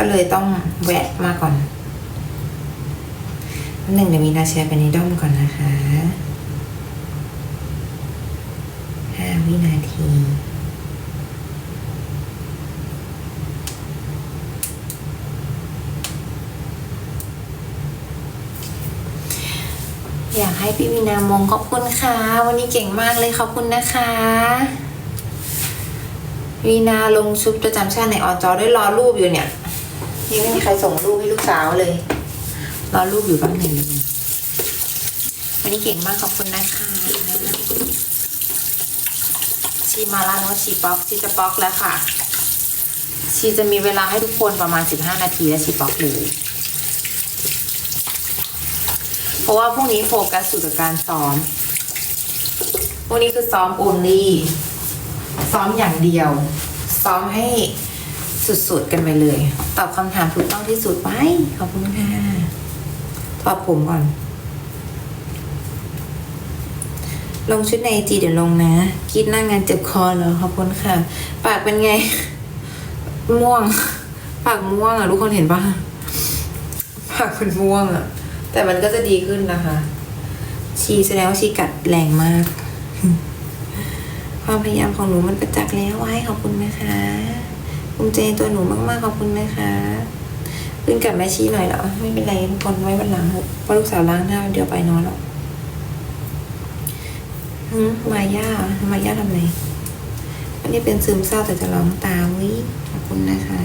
ก็เลยต้องแวะมาก่อนหนึ่งเดี๋ยวมีนาแชร์ไปในด้อมก่อนนะคะห้าวินาทีอยากให้พี่วีนามงขอบคุณค่ะ วันนี้เก่งมากเลยขอบคุณนะคะ วีนาลงชุดประจำชาติในออจอด้วยรอรูปอยู่เนี่ย ยังไม่มีใครส่งรูปให้ลูกสาวเลยรอรูปอยู่บ้างหนึ่งวันนี้เก่งมากขอบคุณนะคะชีมาล้วเนชีป๊อกชีจะป๊อกแล้วค่ะ ชีจะมีเวลาให้ทุกคนประมาณ 15 นาทีแล้วชีป๊อกเลย เพราะว่าพรุ่งนี้โฟกัสสู่กับการซ้อมพวกนี้คือซ้อม only ซ้อมอย่างเดียว ซ้อมให้ สุดๆกันไปเลย ตอบคำถามถูกต้องที่สุดไปขอบคุณค่ะตอบผมก่อน ลงชุดในจีเดี๋ยวลงนะคิดหน้างงานเจ็บคอเหรอขอบคุณค่ะ ปากเป็นไง ม่วง ปากม่วงอะทุกคนเห็นปะปากเป็นม่วงอะ แต่มันก็จะดีขึ้นนะคะ ชีแสดงว่าชีกัดแรงมากความพยายามของหนูมันประจักษ์แล้วไว้ขอบคุณนะคะ ภูมิใจตัวหนูมากๆขอบคุณนะคะขึ้นกับแม่ชีหน่อยเหรอไม่เป็นไรทุกคนไว้วันหลังเพราะลูกสาวล้างหน้าเดี๋ยวไปนอนแล้วหืมาย่ามาย่าทำไงวันนี้เป็นซึมเศร้าแต่จะร้องตาวิขอบคุณนะคะ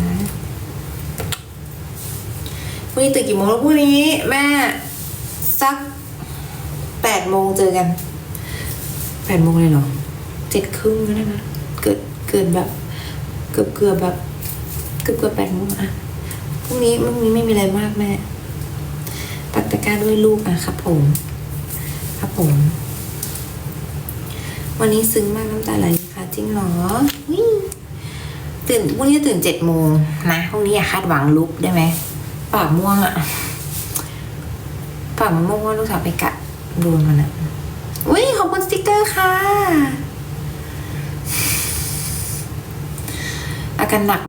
วันนี้ตื่นกี่โมงแล้วพรุ่งนี้ แม่ สักแปดโมงเจอกันแปดโมงเลยเหรอเจ็ดครึ่งก็ได้นะเกิดเกิดแบบ เกือบเกือบแบบเกือบเกือบแปดโมงอะพรุ่งนี้พรุ่งนี้ไม่มีอะไรมากแม่ปักตะกร้าด้วยลูกอะครับผม ครับผม วันนี้ซึ้งมากน้ำตาไหลค่ะจริงเหรอวิตื่นพรุ่งนี้ตื่นเจ็ดโมงนะพรุ่งนี้อย่าคาดหวังลุกได้ไหมปากม่วงอะปากม่วงว่าลูกสาวไปกัดโดนมันอะอุ้ยขอบคุณสติกเกอร์ค่ะ อา การหนัก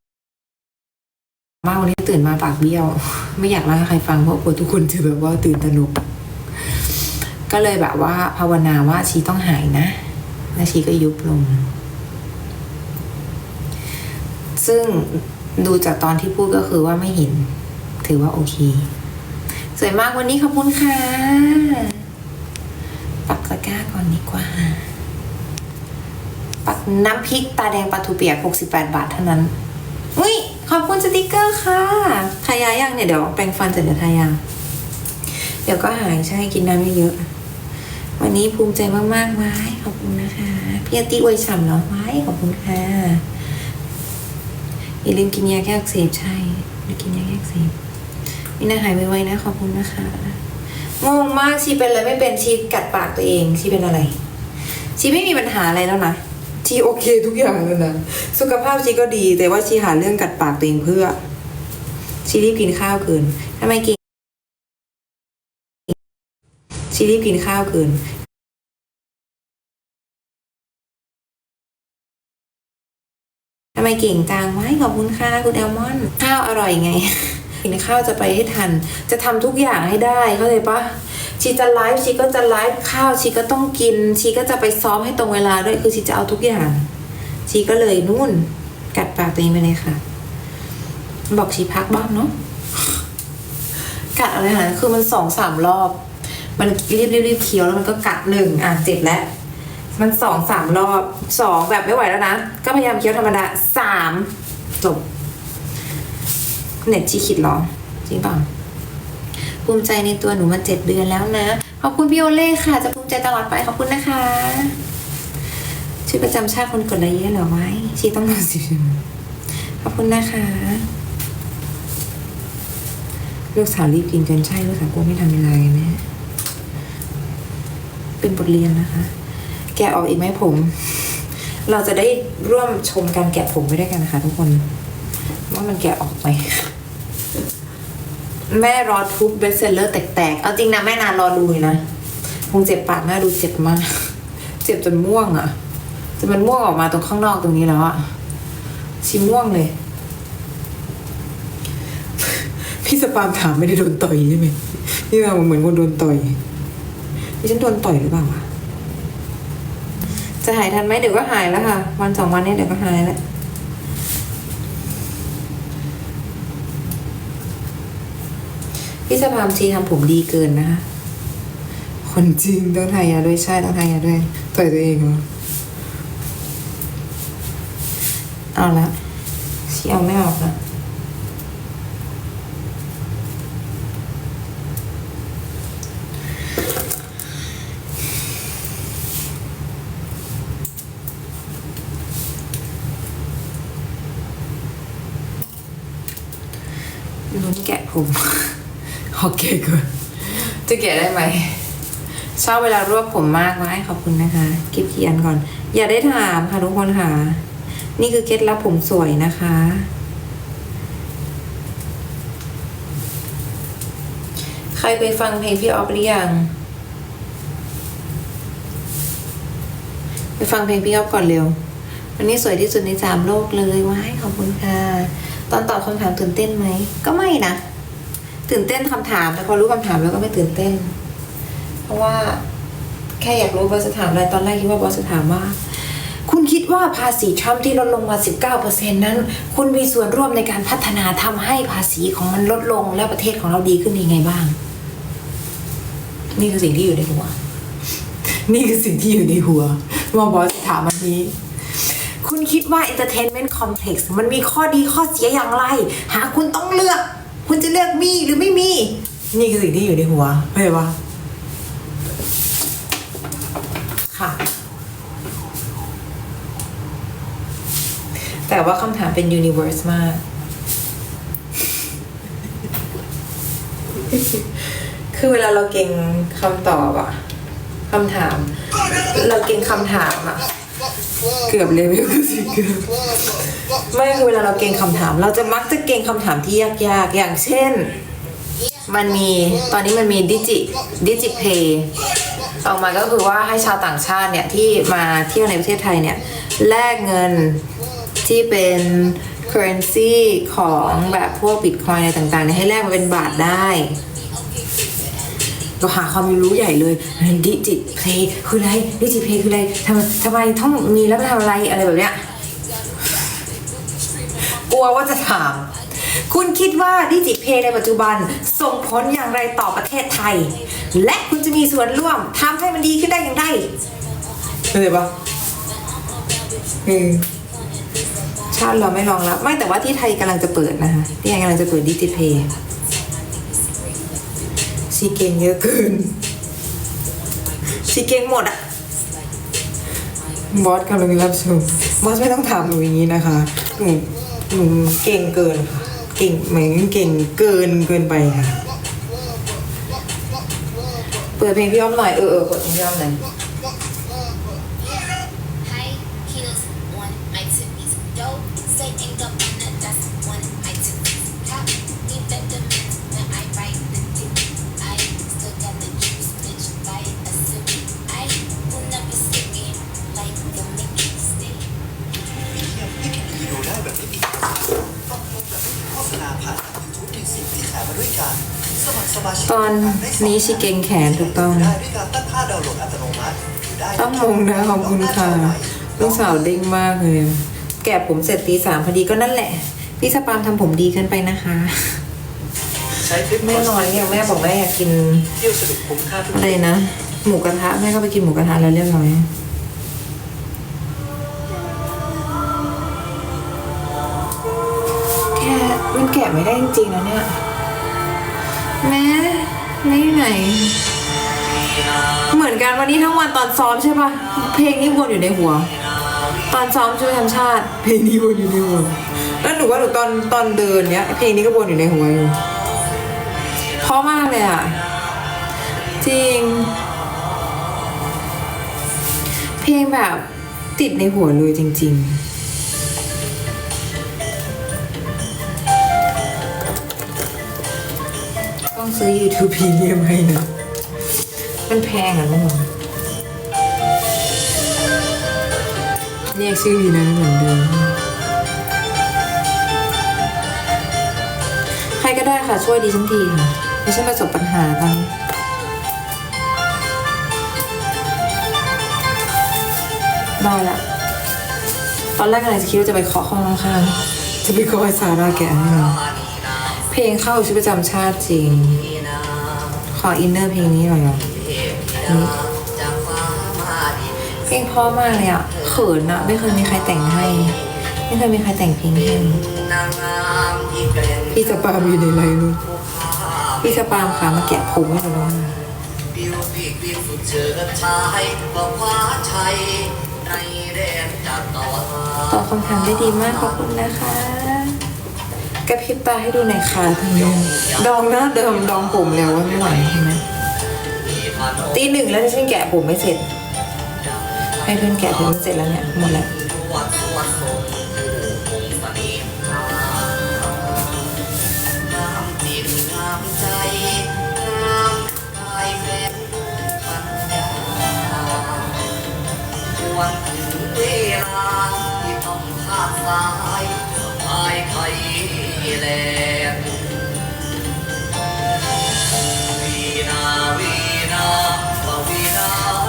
มากวันนี้ตื่นมาปากเบี้ยว ไม่อยากเล่าให้ใครฟังเพราะกลัวทุกคนจะแบบว่าตื่นตระหนกก็เลยแบบว่าภาวนาว่าชีต้องหายนะแล้วชีก็ยุบลง ซึ่งดูจากตอนที่พูดก็คือว่าไม่เห็น ถือว่าโอเค สวยมากวันนี้ขอบคุณค่ะ ปักตะกร้าก่อนดีกว่า น้ำพริกตาแดงปลาทูเปียก 68 บาทเท่านั้นอุ้ยขอบคุณสติกเกอร์ค่ะ ทายายังเนี่ยเดี๋ยวแปรงฟันเสร็จเดี๋ยวทายา เดี๋ยวก็หายใช่กินน้ำเยอะวันนี้ภูมิใจมากๆไว้ขอบคุณนะคะพี่อติอวยฉ่ำเนาะไว้ขอบคุณค่ะอย่าลืมกินยาแก้อักเสบใช่กินยาแก้อักเสบนี่นะหายไวๆนะขอบคุณนะคะงงมากชีเป็นอะไรไม่เป็นชีกัดปากตัวเองชีเป็นอะไรชีไม่มีปัญหาอะไรแล้วนะ ชีโอเคทุกอย่างแล้วนะสุขภาพชีก็ดี แต่ว่าชีหาเรื่องกัดปากตัวเองเพื่อ ชีรีบกินข้าวเกินทำไมกินชีรีบกินข้าวเกินทำไมเก่งจังไว้ขอบคุณค่ะคุณแอลมอน ข้าวอร่อยไง กินข้าวจะไปให้ทัน จะทำทุกอย่างให้ได้เข้าใจปะ ชีจะไลฟ์ชีก็จะไลฟ์ข้าวชีก็ต้องกิน ชีก็จะไปซ้อมให้ตรงเวลาด้วยคือชีจะเอาทุกอย่าง ชีก็เลยนู่น กัดปากตัวเองไปเลยค่ะ บอกชีพักบ้างเนาะกัดอะไรนะคือมันสองสามรอบ มันรีบรีบรีบเคี้ยวแล้วมันก็กัดหนึ่งอะเจ็บแล้วมันสองสามรอบสองแบบไม่ไหวแล้วนะ ก็พยายามเคี้ยวธรรมดาสามจบเน็ตชีคิดหรอจริงเปล่า ภูมิใจในตัวหนูมาเจ็ดเดือนแล้วนะ ขอบคุณพี่โอเล่ค่ะ จะภูมิใจตลอดไปขอบคุณนะคะชื่อประจำชาติคนกดไลค์เยอะเหรอไว้ชีต้องรอสิขอบคุณนะคะลูกสาวรีบกินเกินใช่ลูกสาวกลัวไม่ทำเวลาไงแม่เป็นบทเรียนนะคะ แกะออกอีกไหมผม เราจะได้ร่วมชมการแกะผมไปด้วยกันนะคะทุกคน ว่ามันแกะออกไหม แม่รอทุบเบสเซลเลอร์แตกๆ เอาจริงนะแม่นานรอดูนะคงเจ็บปากหน้าดูเจ็บมาก เจ็บจนม่วงอะ่ะจนมันม่วงออกมาตรงข้างนอกตรงนี้แล้วอะ่ะชิม่วงเลย พี่สปามถามไม่ได้โดนต่อยใช่ไหมพี่ว่าเหมือนคนโดนต่อยพี่ฉันโดนต่อยหรือเปล่าวะจะหายทันไหมเดี๋ยวก็หายแล้วค่ะ วันสองวันนี้เดี๋ยวก็หายแล้ว พี่สปามชีทำผมดีเกินนะคะ คนจริงต้องทายาด้วยใช่ต้องทายาด้วยต่อยตัวเองเหรอเอาละชีเอาไม่ออกละลุ้นแกะผม โอเคเกินจะแกะได้ไหมชอบเวลารวบผมมากไหมขอบคุณนะคะก็บเขียนก่อน อย่าได้ถามค่ะทุกคนค่ะ นี่คือเคล็ดลับผมสวยนะคะ ใครไปฟังเพลงพี่ออฟหรือยังไปฟังเพลงพี่ออฟก่อนเร็ว วันนี้สวยที่สุดในสามโลกเลยว้ายขอบคุณค่ะ ตอนตอบคำถามตื่นเต้นไหม ก็ไม่นะ ตื่นเต้นคำถามแต่พอรู้คำถามแล้วก็ไม่ตื่นเต้น เพราะว่าแค่อยากรู้บอสจะถามอะไรตอนแรกคิดว่าบอสจะถามว่า คุณคิดว่าภาษีทรัมป์ที่ลดลงมา 19%นั้น คุณมีส่วนร่วมในการพัฒนาทำให้ภาษีของมันลดลงและประเทศของเราดีขึ้นยังไงบ้าง นี่คือสิ่งที่อยู่ในหัว นี่คือสิ่งที่อยู่ในหัวว่าบอสจะถามวันนี้คุณคิดว่า entertainment complex มันมีข้อดีข้อเสียอย่างไร หากคุณต้องเลือก คุณจะเลือกมีหรือไม่มี นี่คือสิ่งที่อยู่ในหัวเข้าใจปะค่ะ แต่ว่าคำถามเป็น universe มาก คือเวลาเราเก่งคำตอบอะคำถาม เราเก่งคำถามอะ เกือบเลเวลก็สิเกือบไม่คือเวลาเราเก่งคำถาม เราจะมักจะเก่งคำถามที่ยากๆ อย่างเช่น มันมีตอนนี้มันมีดิจิดิจิเพย์ออกมาก็คือว่าให้ชาวต่างชาติเนี่ย ที่มาเที่ยวในประเทศไทยเนี่ย แลกเงินที่เป็น currency ของแบบพวกบิตคอยอะไรต่างๆเนี่ยให้แลกมาเป็นบาทได้ เราหาความรู้ใหญ่เลยดิจิเพย์คืออะไรดิจิเพย์คืออะไรทำไมทำไมต้องมีแล้วมันทำอะไรอะไรแบบเนี้ยกลัวว่าจะถาม คุณคิดว่าดิจิเพย์ในปัจจุบันส่งผลอย่างไรต่อประเทศไทย และคุณจะมีส่วนร่วมทำให้มันดีขึ้นได้อย่างไรเข้าใจปะอืมชาติเราไม่รองรับ ไม่แต่ว่าที่ไทยกำลังจะเปิดนะคะที่ไทยกำลังจะเปิดดิจิเพย์ ชีเก่งเยอะเกินชีเก่งหมดอะบอสกำลังรับชมบอสไม่ต้องถามหนูอย่างนี้นะคะหนูหนูเก่งเกินค่ะเก่งเหมือนเก่งเกินเกินไปค่ะเปิดเพลงพี่อ้อมหน่อยเออเออเปิดเพลงพี่อ้อมหน่อย ตอนนี้ชิเก่งแขนถูกต้องได้ด้วยการตั้งค่าดาวน์โหลดอัตโนมัติดูได้ต้องมงนะขอบคุณค่ะลูกสาวเด้งมากเลย แกะผมเสร็จตีสามพอดีก็นั่นแหละ พี่สปามทำผมดีเกินไปนะคะใช้ทริปแม่นอนเนี่ยแม่บอกแม่อยากกินเที่ยวสนุกคุ้มค่าทุกอะไรนะ หมูกระทะแม่ก็ไปกินหมูกระทะแล้วเรียบร้อยแกะมันแกะไม่ได้จริงๆนะเนี่ยแม่ ไม่ไหน เหมือนกันวันนี้ทั้งวันตอนซ้อมใช่ปะเพลงนี้วนอยู่ในหัว ตอนซ้อมช่วยทำชาติ เพลงนี้วนอยู่ในหัวแล้วหนูว่าหนูตอนตอนเดินเนี้ยเพลงนี้ก็วนอยู่ในหัวอยู่เพราะมากเลยอะ จริง เพลงแบบติดในหัวเลยจริง ๆ ซื้อ YouTube Premium ให้นะมันแพงอะลูกเรียกชื่อดีนะเหมือนเดิมใครก็ได้ค่ะ ช่วยดิฉันทีค่ะดิฉันประสบปัญหาตอนนี้ได้ละตอนแรกอะไรจะคิดว่าจะไปเคาะห้องข้างๆจะไปเคาะไอ้ซาร่าแกะให้มัน เพลงเข้าชุดประจำชาติจริง ขออินเนอร์เพลงนี้หน่อยเหรอนี่เพลงเพราะมากเลยอะเขินอะไม่เคยมีใครแต่งให้ ไม่เคยมีใครแต่งเพลงให้พี่จะปามอยู่ในไรนู้นพี่จะปามขามาแกะผมให้หนูหน่อยบิวปีกบินสุดเจิดชายบอกว่าชัยในแดนจากตะวันตอบคำถามได้ดีมากขอบคุณนะคะ กระพริบตาให้ดูหน่อยค่ะทางนี้ดองหน้าเดิมดองผมแล้วว่าไม่ไหวเห็นไหมมีพานตีหนึ่งแล้วที่ฉันแกะผมไม่เสร็จให้เพื่อนแกะผมไม่เสร็จแล้วเนี่ยหมดแล้ว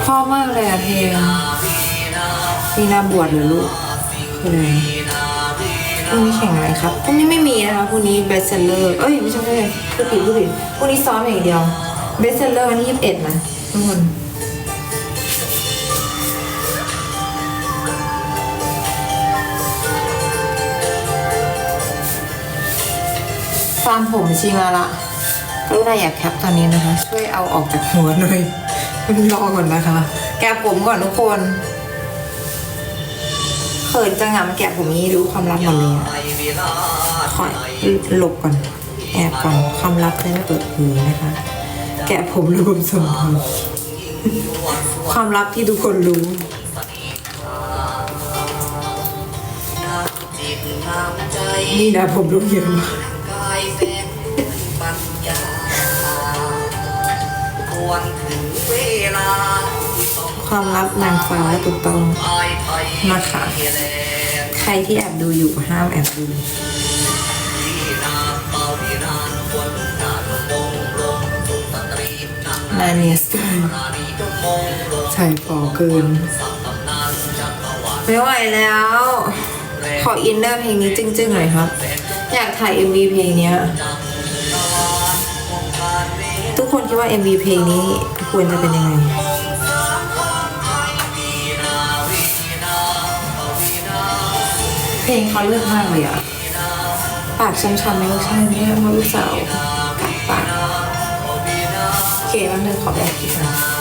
พ่อมากเลยอะเพลงวีนามีนาบวชเหรือลูกคืออะไรวีนาวีพรุ่งนี้แข่งอะไรครับพรุ่งนี้ไม่มีนะคะพรุ่งนี้เบสเซลเลอร์เอ้ยไม่ใช่ไม่ใช่พูดผิดพูดผิดพรุ่งนี้ซ้อมอย่างเดียวเบสเซลเลอร์วันที่ยี่สิบเอ็ดนะทุกคนฟาร์มผมชิมาละกรุณาอยากแคปตอนนี้นะคะ ช่วยเอาออกจากหัวหน่อย รอก่อนนะคะ แกะผมก่อนทุกคนเขินจังอะมาแกะผมนี้รู้ความลับหมดเลยอะไอวีนาขอหลบก่อน แอบก่อนความลับจะไม่เปิดเผยนะคะ แกะผมรวมสมพันธ์ความลับที่ทุกคนรู้น้ำจิตน้ำใจนี่นะผมรู้เยอะมากกายแฟนปัญญาควรถึงเวลาที่ต้อง ความลับนางฟ้าถูกต้องอายไทยมาค่ะใครที่แอบดูอยู่ห้ามแอบดูนาปวีนาควรนาดมงลงสุสตรีนางนาเนียสกายนใช่พอเกิน ไม่ไหวแล้ว ขออินเนอร์เพลงนี้จึ้งๆหน่อยครับ อยากถ่าย MV เพลงเนี้ย ทุกคนคิดว่า MV เพลงนี้ควรจะเป็นยังไงเพลงเขาเลือกมากเลยอะปากช้ำๆไม่ใช่เนี่ยเพราะลูกสาวกัดปากโอเคแป๊บนึงขอแบบอีกนะ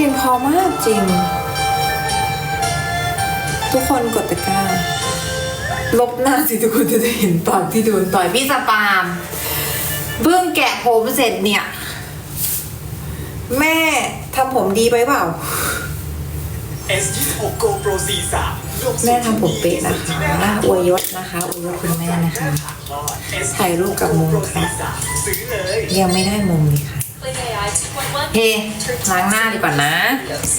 พลงเพอมากจริง ทุกคนกดตะกร้า ลบหน้าสิทุกคนจะได้เห็นปากที่โดนต่อยพี่สปามเพิ่งแกะผมเสร็จเนี่ย แม่ทำผมดีไปเปล่า S26 Go Pro C3 แม่ทำผมเป๊ะนะคะอวยยศนะคะอวยยศคุณแม่นะคะ ถ่ายรูปกับมุมค่ะซื้อเลยยังไม่ได้มุมเลยค่ะ Click AI 2.1. เฮ้ล้างหน้าดีกว่านะ videos.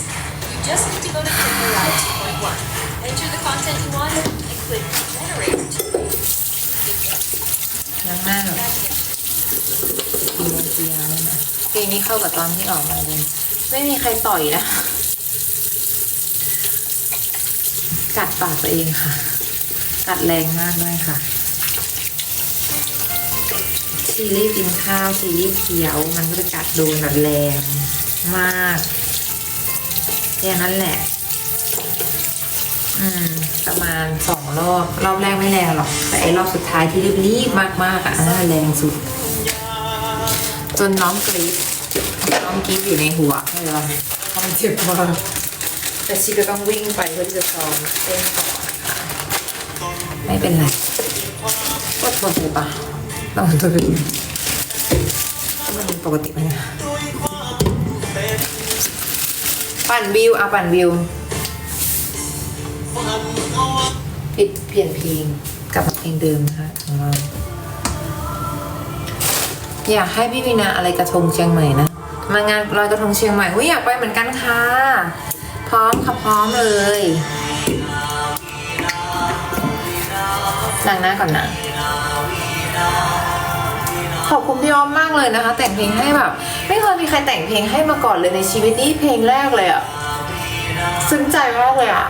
You just need to go to Click AI 2.1. Enter the content you want and click generate. ล้างหน้าแบบกินเจียเลยนะเพลงนี้เข้ากับตอนที่ออกมาเลย ไม่มีใครต่อยนะ กัดปากตัวเองค่ะ กัดแรงมากด้วยค่ะ ซีรีส์กินข้าวซีรีส์เขียว มันก็จะกัดโดนแบบแรงมากแค่นั้นแหละ อืม ประมาณสองรอบ รอบแรกไม่แรงหรอก แต่ไอ้รอบสุดท้ายที่รีบๆมากๆอะอันนั้นแรงสุด จนน้องกรี๊ดน้องกรี๊ดอยู่ในหัวให้เราเพราะมันเจ็บมากแต่ชีก็ต้องวิ่งไปเพื่อที่จะซ้อมเต้นต่อไม่เป็นไรก็ทนเลยปะ ต้องทนไปดูมันปกติไหมปั่นวิวเอาปั่นวิวปิดเปลี่ยนเพลงกลับมาเพลงเดิมนะคะของเราอยากให้พี่วีนาอะไรกระทงเชียงใหม่นะ มางานลอยกระทงเชียงใหม่อุ้ยอยากไปเหมือนกันค่ะ พร้อมค่ะพร้อมเลยล้างหน้าก่อนนะ ขอบคุณพี่อ้อมมากเลยนะคะ แต่งเพลงให้แบบ ไม่เคยมีใครแต่งเพลงให้มาก่อนเลยในชีวิตนี้เพลงแรกเลยอะซึ้งใจมากเลยอะ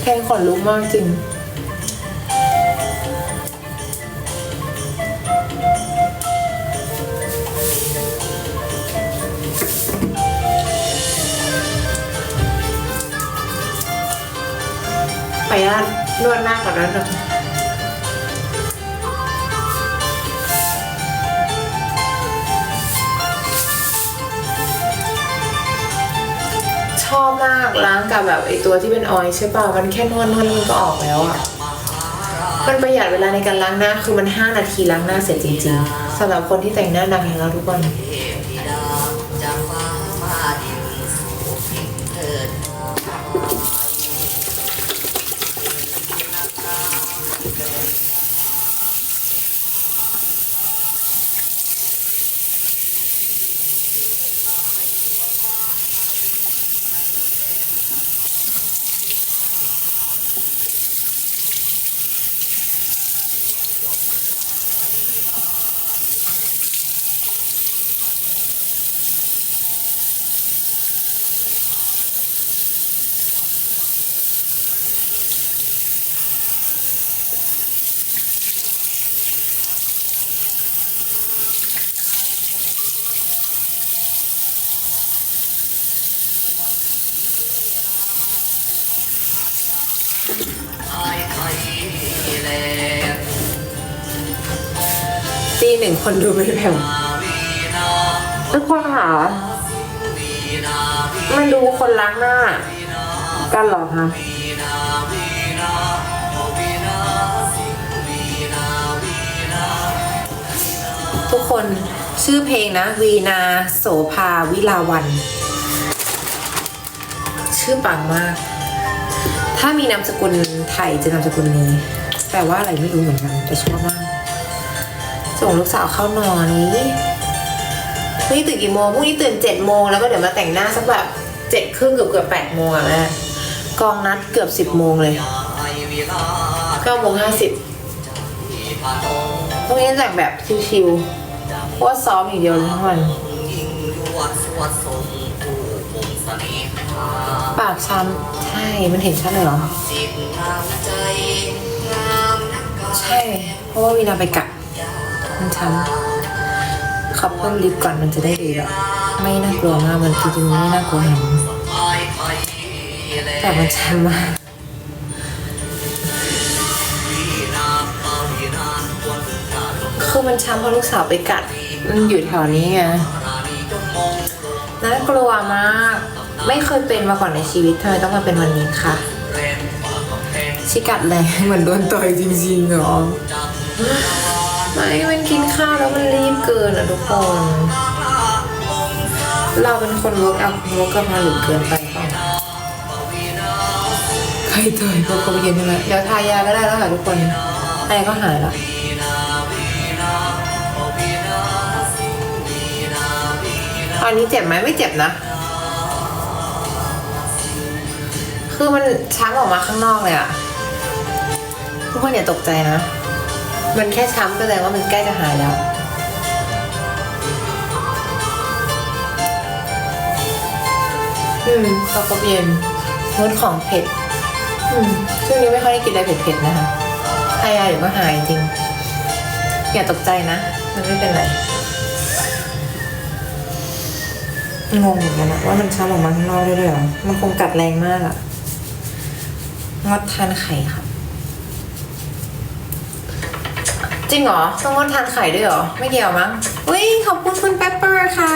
เพลงขนลุกมากจริง ขออนุญาตนวดหน้าก่อนนะชอบมากล้างกับแบบไอตัวที่เป็นออยใช่ป่ะมันแค่นวดนวดแล้วมันก็ออกแล้วอะมันประหยัดเวลาในการล้างหน้าคือมัน 5 นาทีล้างหน้าเสร็จจริงๆสำหรับคนที่แต่งหน้าหนักอย่างเราทุกวัน คนดูไม่แผ่วมาวีนาทุกคนค่ะวีนามันดูคนล้างหน้า กันหรอคะทุกคนชื่อเพลงนะ วีนาโสภาวิลาวัน ชื่อปังมาก ถ้ามีนามสกุลไทยจะนามสกุลนี้ แปลว่าอะไรไม่รู้เหมือนกันแต่ชอบมาก ส่งลูกสาวเข้านอนนี้พรุ่งนี้ตื่นกี่โมงพรุ่งนี้ตื่นเจ็ดโมงแล้วก็เดี๋ยวมาแต่งหน้าสักแบบเจ็ดครึ่งเกือบเกือบแปดโมงอะแม่กองนัดเกือบสิบโมงเลยเก้าโมงห้าสิบพรุ่งนี้แต่งแบบชิวๆเพราะว่าซ้อมอย่างเดียวทั้งวันยิ่งยวดสวดทรปากช้ำใช่ มันเห็นชัดเลยเหรอใจงามนักกายใช่ เพราะว่าวีนาไปกัด มันช้ำขอบเพิ่มลิปก่อนมันจะได้ดูแบบไม่น่ากลัวมากมันจริงๆไม่น่ากลัวเห็นแต่มันช้ำมากคือมันช้ำเพราะลูกสาวไปกัด มันอยู่แถวนี้ไงน่ากลัวมาก ไม่เคยเป็นมาก่อนในชีวิตทำไมต้องมาเป็นวันนี้คะชิกัดแรงเหมือนโดนต่อยจริงๆเหรอ ไม่มันกินข้าวแล้วมันรีบเกินอะทุกคน เราเป็นคนวกเอาวกกับมาหรือเกินไปเปล่าใครต่อยพวกเขาเย็นใช่ไหมเดี๋ยวทายาก็ได้แล้วค่ะทุกคนทายาก็หายล้วอันนี้เจ็บไหมไม่เจ็บนะ คือมันช้ำออกมาข้างนอกเลยอะทุกคนอย่าตกใจนะ มันแค่ช้ำก็แสดงว่ามันใกล้จะหายแล้วอืมพอครบเย็นงดของเผ็ด อืมช่วงนี้ไม่ค่อยได้กินอะไรเผ็ดๆนะคะทายาเดี๋ยวก็หายจริง อย่าตกใจนะ มันไม่เป็นไร งงเหมือนกันอะว่ามันช้ำออกมาข้างนอกได้ด้วยเหรอ มันคงกัดแรงมากอะงดทานไข่ครับ จริงเหรอแซลมอนทานไข่ด้วยเหรอ ไม่เกี่ยวมั้งอุ้ยขอบคุณคุณแปปเปอร์ค่ะ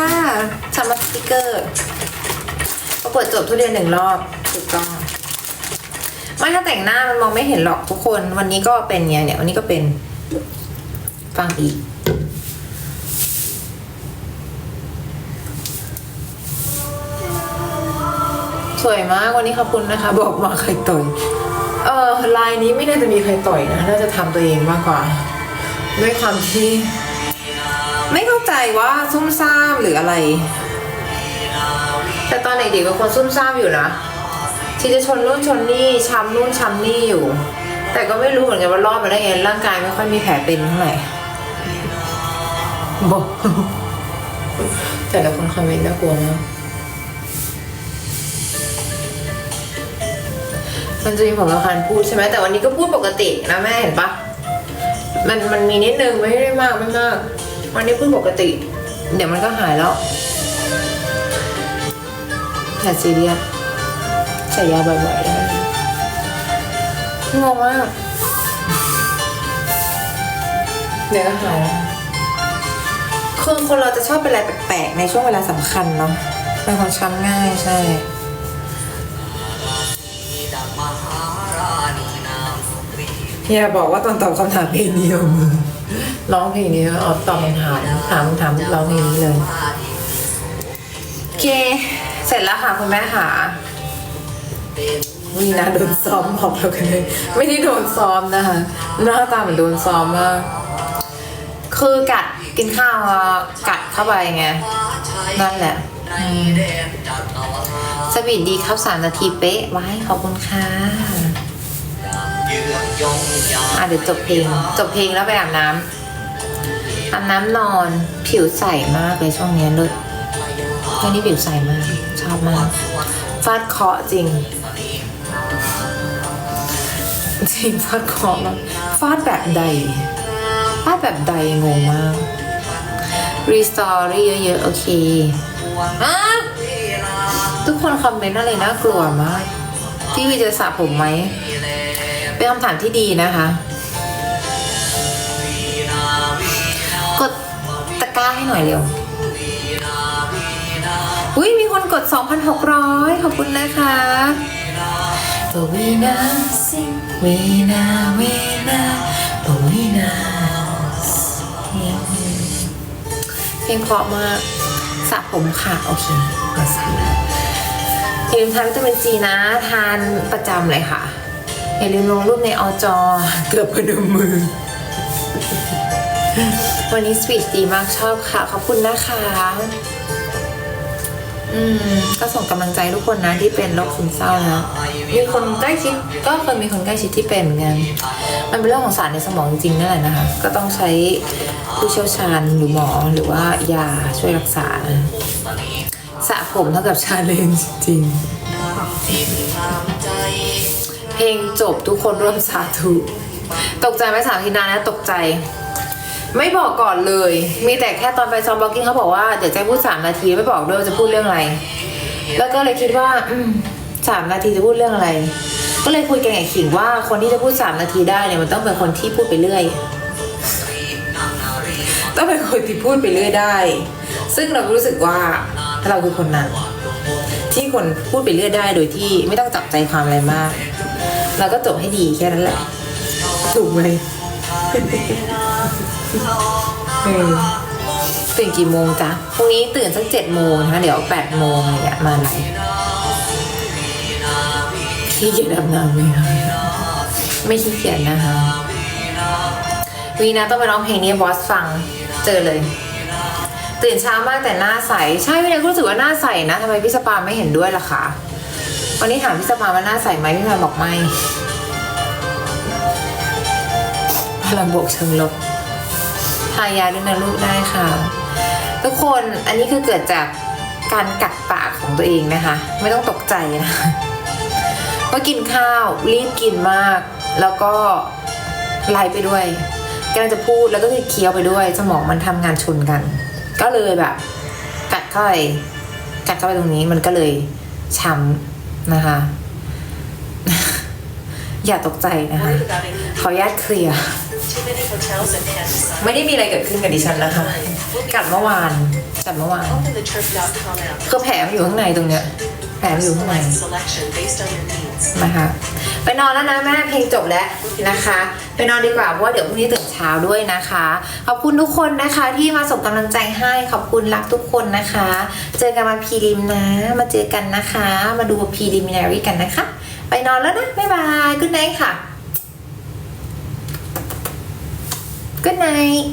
สำหรับสติกเกอร์ประกวดจบทุเรียนหนึ่งรอบถูกต้องไม่ถ้าแต่งหน้ามันมองไม่เห็นหรอกทุกคน วันนี้ก็เป็นไงเนี่ยวันนี้ก็เป็นฟังอีกสวยมากวันนี้ขอบคุณนะคะ บอกมาใครต่อย เออลายนี้ไม่น่าจะมีใครต่อยนะ น่าจะทำตัวเองมากกว่า ด้วยความที่ ไม่เข้าใจว่าซุ่มซ่ามหรืออะไร แต่ตอนเด็กๆเป็นคนซุ่มซ่ามอยู่นะที่จะชนนู่นชนนี่ช้ำนู่นช้ำนี่อยู่ แต่ก็ไม่รู้เหมือนกันว่ารอดมาได้ไงร่างกายไม่ค่อยมีแผลเป็นเท่าไหร่บอกแต่ละคนคอมเมนต์น่ากลัวมากมันจะมีผลกับการพูดใช่ไหมแต่วันนี้ก็พูดปกตินะแม่เห็นปะ มันมันมีนิดนึงไม่ได้มากไม่มาก วันนี้พูดปกติ เดี๋ยวมันก็หายแล้วอย่าซีเรียสใส่ยาบ่อยๆได้งงมากเดี๋ยวก็หายแล้วคือคนเราจะชอบเป็นอะไรแปลกๆในช่วงเวลาสำคัญเนาะเป็นคนช้ำง่ายใช่ เฮียบอกว่าตอนตอบคำถามเพลงนี้เอามือร้องเพลงนี้เอาตอบคำถามถามถามร้องเพลงนี้เลยโอเค เสร็จแล้วค่ะคุณแม่ค่ะวีนะโดนซ้อมบอกเรากันเลยไม่ได้โดนซ้อมนะคะหน้าตาเหมือนโดนซ้อมมากคือกัดกินข้าวกัดเข้าไปไงนั่นแหละสวีทดีครับสามนาทีเป๊ะไว้ขอบคุณค่ะ อะเดี๋ยวจบเพลง จบเพลงแล้วไปอาบน้ำอาบน้ำนอนผิวใสมากเลยช่วงนี้เลยช่วงนี้ผิวใสมาก ชอบมากฟาดเคาะจริง จริงฟาดเคาะมากฟาดแบบใดฟาดแบบใดงงมากรีสตอรี่เยอะๆ โอเคอะทุกคนคอมเมนต์อะไรน่ากลัวมากพี่วีจะสระผมไหม เป็นคำถามที่ดีนะคะ กดตะกร้าให้หน่อยเร็วอุ้ยมีคนกด 2,600 ขอบคุณนะคะตัววีนาซิงวีนาวีนาตัววีนาเพลงเพราะมากสระผมค่ะ โอเคมาสระอย่าลืมทานวิตามินซีนะ ทานประจำเลยค่ะ อย่าลืมลงรูปในอจอเกือบพนมมือ วันนี้สปีชดีมากชอบค่ะ ขอบคุณนะคะ อืม ก็ส่งกำลังใจทุกคนนะที่เป็นโรคซึมเศร้านะมีคนใกล้ชิดก็เคยมีคนใกล้ชิดที่เป็นเหมือนกันมันเป็นเรื่องของสารในสมองจริงๆนั่นแหละนะคะ ก็ต้องใช้ผู้เชี่ยวชาญหรือหมอหรือว่ายาช่วยรักษาสระผมเท่ากับชาเลนจ์จริง เพลงจบทุกคนร่วมสาธุตกใจไหมสามทีนานะตกใจ ไม่บอกก่อนเลย มีแต่แค่ตอนไปซ้อมบล็อกกิ้งเขาบอกว่าเดี๋ยวจะพูดสามนาทีไม่บอกด้วยจะพูดเรื่องอะไร แล้วก็เลยคิดว่าสามนาทีจะพูดเรื่องอะไร ก็เลยคุยกันไงขิงว่าคนที่จะพูดสามนาทีได้เนี่ยมันต้องเป็นคนที่พูดไปเรื่อยต้องเป็นคนที่พูดไปเรื่อยได้ ซึ่งเรารู้สึกว่าเราคือคนนั้น ที่คนพูดไปเรื่อยได้โดยที่ไม่ต้องจับใจความอะไรมาก เราก็จบให้ดีแค่นั้นแหละถูกไหมเออตื่นกี่โมงจ๊ะพรุ่งนี้ตื่นสักเจ็ดโมงนะคะเดี๋ยวแปดโมงอะไรเงี้ยมาไหนขี้เกียจอาบน้ำไหมคะไม่ขี้เกียจนะคะวีนะต้องไปร้องเพลงนี้ให้บอสฟังเจอเลย ตื่นเช้ามากแต่หน้าใส ใช่พี่เนี่ยก็รู้สึกว่าหน้าใสนะทำไมพี่สปาไม่เห็นด้วยล่ะคะ วันนี้ถามพี่สปาว่าหน้าใสไหมพี่มาบอกไม่พลังบวกเชิงลบทายาด้วยนะลูกได้ค่ะ ทุกคนอันนี้คือเกิดจากการกัดปากของตัวเองนะคะ ไม่ต้องตกใจนะว่ากินข้าวรีบกินมาก แล้วก็ไล่ไปด้วยกำลังจะพูดแล้วก็คือเคี้ยวไปด้วย สมองมันทำงานชนกัน ก็เลยแบบ กัดเข้าไปกัดเข้าไปตรงนี้มันก็เลยช้ำ นะคะ อย่าตกใจนะคะ Worried about any ขออนุญาตเคลียร์ too many hotels in Kansas. ไม่ได้มีอะไรเกิดขึ้นกับดิฉันนะคะ กัดเมื่อวานกัดเมื่อวาน Open the trip.com app. คือแผลมันอยู่ข้างในตรงเนี้ย แผแอบอยู่ข้างใน Customize selection based on your needs. นะคะไปนอนแล้วนะแม่เพลงจบแล้วนะคะ ไปนอนดีกว่าเพราะว่าเดี๋ยวพรุ่งนี้ตื่นเช้าด้วยนะคะ ขอบคุณทุกคนนะคะที่มาส่งกำลังใจให้ขอบคุณรักทุกคนนะคะ เจอกันมาพีริมนะ มาเจอกันนะคะ มาดูพีริมินารีกันนะคะ ไปนอนแล้วนะบ๊ายบายกุ๊ดไนท์ค่ะกุ๊ดไนท์